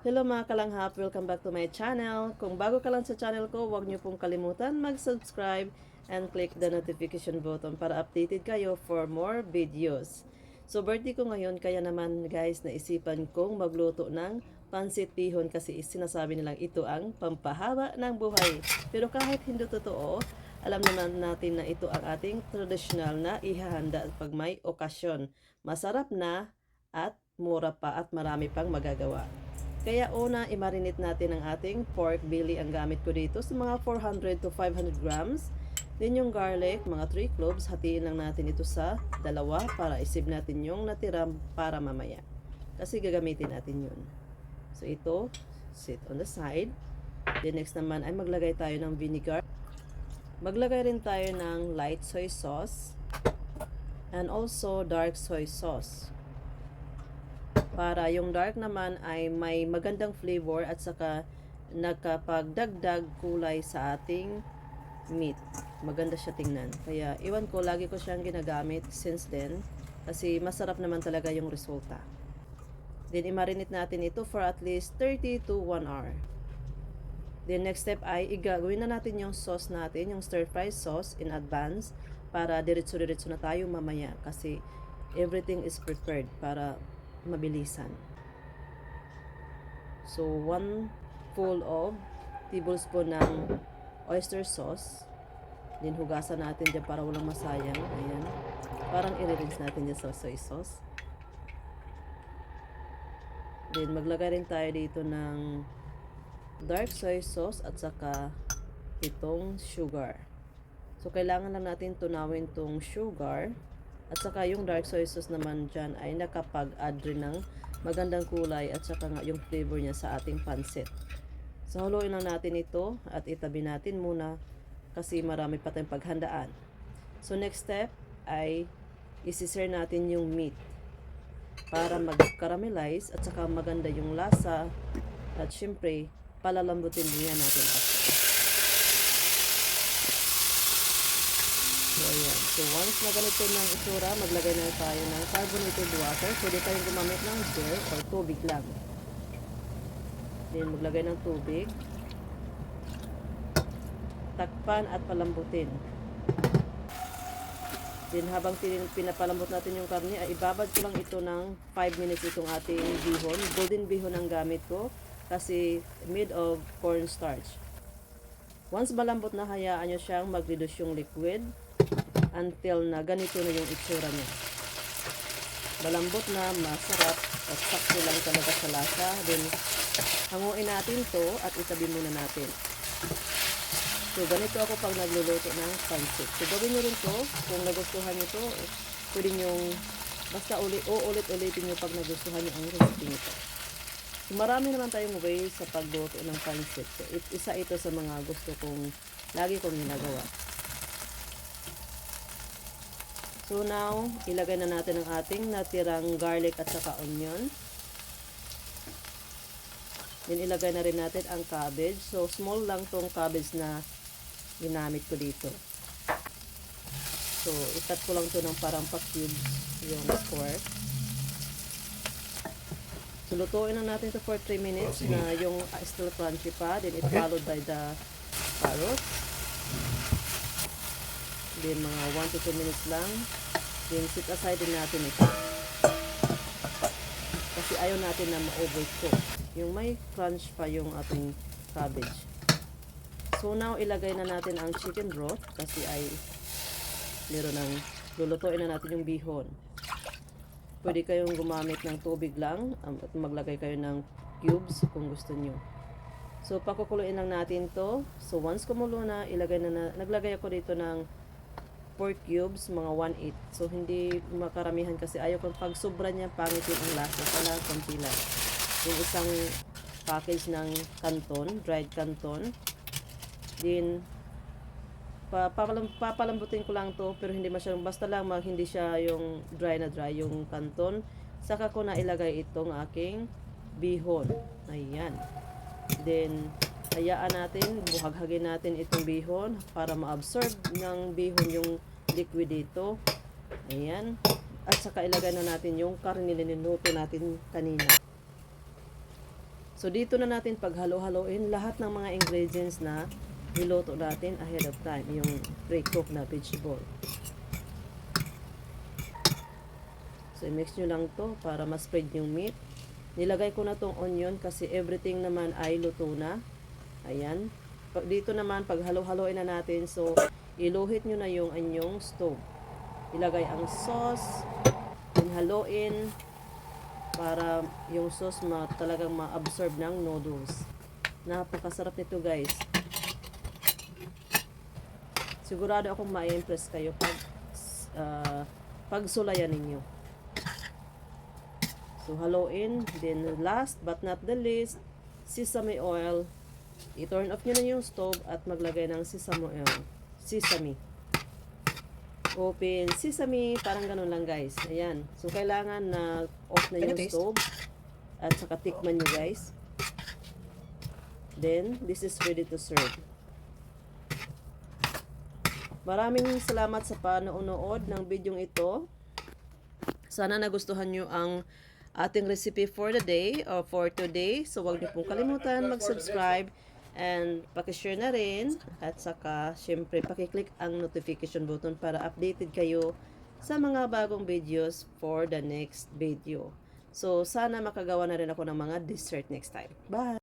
Hello mga kalanghap, welcome back to my channel. Kung bago ka lang sa channel ko, huwag niyo pong kalimutan mag-subscribe and click the notification button para updated kayo for more videos. So birthday ko ngayon, kaya naman guys, naisipan kong magluto ng pansit bihon kasi sinasabi nilang ito ang pampahaba ng buhay. Pero kahit hindi totoo, alam naman natin na ito ang ating traditional na ihahanda pag may okasyon. Masarap na at mura pa at marami pang magagawa. Kaya una, i-marinate natin ang ating pork belly. Ang gamit ko dito sa mga 400 to 500 grams. Then yung garlic, mga 3 cloves, hatiin lang natin ito sa dalawa para isib natin yung natira para mamaya. Kasi gagamitin natin yun. So ito, sit on the side. Then next naman ay maglagay tayo ng vinegar. Maglagay rin tayo ng light soy sauce and also dark soy sauce para yung dark naman ay may magandang flavor at saka nagkapagdagdag kulay sa ating meat. Maganda siya tingnan. Kaya iwan ko, lagi ko siyang ginagamit since then kasi masarap naman talaga yung resulta. Then i-marinate natin ito for at least 30 to 1 hour. Then next step ay igagawin na natin yung sauce natin, yung stir fry sauce in advance para diretso-diretso na tayo mamaya kasi everything is prepared para mabilisan. So, one full of tablespoon ng oyster sauce. Then, hugasan natin dyan para walang masayang. Ayan. Parang i-rinse natin dyan sa soy sauce. Then, maglagay rin tayo dito ng dark soy sauce at saka itong sugar. So, kailangan lang natin tunawin tong sugar at saka yung dark soy sauce naman dyan ay nakapag-add rin ng magandang kulay at saka nga yung flavor niya sa ating pansit. So haluin lang natin ito at itabi natin muna kasi marami pa tayong paghandaan. So next step ay isisir natin yung meat para mag-caramelize at saka maganda yung lasa at syempre palalambutin niya natin after. So, ayan. So, once na ganito ng itsura, maglagay na tayo ng carbonated water. Pwede tayong gumamit ng beer or tubig lang. Then, maglagay ng tubig. Takpan at palambutin. Then, habang pin- pinapalambot natin yung karne, ay ibabad ko lang ito ng 5 minutes itong ating bihon. Golden bihon ang gamit ko kasi made of cornstarch. Once malambot na, hayaan nyo siyang mag-reduce yung liquid until na ganito na yung itsura niya. Malambot na, masarap, at sakto lang talaga sa lasa. Then, hanguin natin to at itabi muna natin. So, ganito ako pag nagluluto ng pancit. So, gawin nyo rin to. Kung nagustuhan nyo to, pwede nyo, basta ulit, o ulit-ulitin nyo pag nagustuhan nyo ang recipe nito. So, marami naman tayong ways sa pagluto ng pancit. So, it- isa ito sa mga gusto kong, lagi kong ginagawa. So now, ilagay na natin ang ating natirang garlic at saka onion. Then ilagay na rin natin ang cabbage. So small lang tong cabbage na ginamit ko dito. So ikat ko lang to ng parang pa-cubes yung square. So lutuin na natin to for 3 minutes na yung uh, still crunchy pa. Then it followed by the carrots. Then mga 1 to 2 minutes lang. Then sit aside din natin ito. Kasi ayaw natin na ma-overcook. Yung may crunch pa yung ating cabbage. So now ilagay na natin ang chicken broth kasi ay meron ng lulutuin na natin yung bihon. Pwede kayong gumamit ng tubig lang um, at maglagay kayo ng cubes kung gusto nyo. So, pakukuluin lang natin to. So, once kumulo na, ilagay na, na naglagay ako dito ng 4 cubes, mga 1-8. So, hindi makaramihan kasi ayaw kong pag sobra niya, pangit yung lasa. Kala, konti lang. Yung isang package ng canton, dried canton. Then, pa, papalam, papalambutin ko lang to pero hindi masyadong basta lang mag, hindi siya yung dry na dry yung canton saka ko na ilagay itong aking bihon ayan then hayaan natin buhaghagin natin itong bihon para ma-absorb ng bihon yung liquid dito ayan at saka ilagay na natin yung karne na niluto natin kanina So, dito na natin paghalo-haloin lahat ng mga ingredients na niluto natin ahead of time. Yung pre-cook na vegetable. So, i-mix nyo lang to para ma-spread yung meat. Nilagay ko na tong onion kasi everything naman ay luto na. Ayan. Dito naman, pag halo-haloin na natin, so, iluhit nyo na yung anyong stove. Ilagay ang sauce, haluin, para yung sauce ma talagang ma-absorb ng noodles. Napakasarap nito guys. Sigurado akong ma-impress kayo pag uh, pagsulayan ninyo. So haluin, then last but not the least, sesame oil. I-turn off nyo na yung stove at maglagay ng sesame oil. Sesame. Open sesame, parang ganun lang guys. Ayan. So kailangan na off na yung stove. At saka tikman nyo guys. Then, this is ready to serve. Maraming salamat sa panonood ng bidyong ito. Sana nagustuhan nyo ang ating recipe for the day or for today. So, huwag nyo pong kalimutan mag-subscribe and pakishare na rin. At saka, syempre, pakiclick ang notification button para updated kayo sa mga bagong videos for the next video. So, sana makagawa na rin ako ng mga dessert next time. Bye!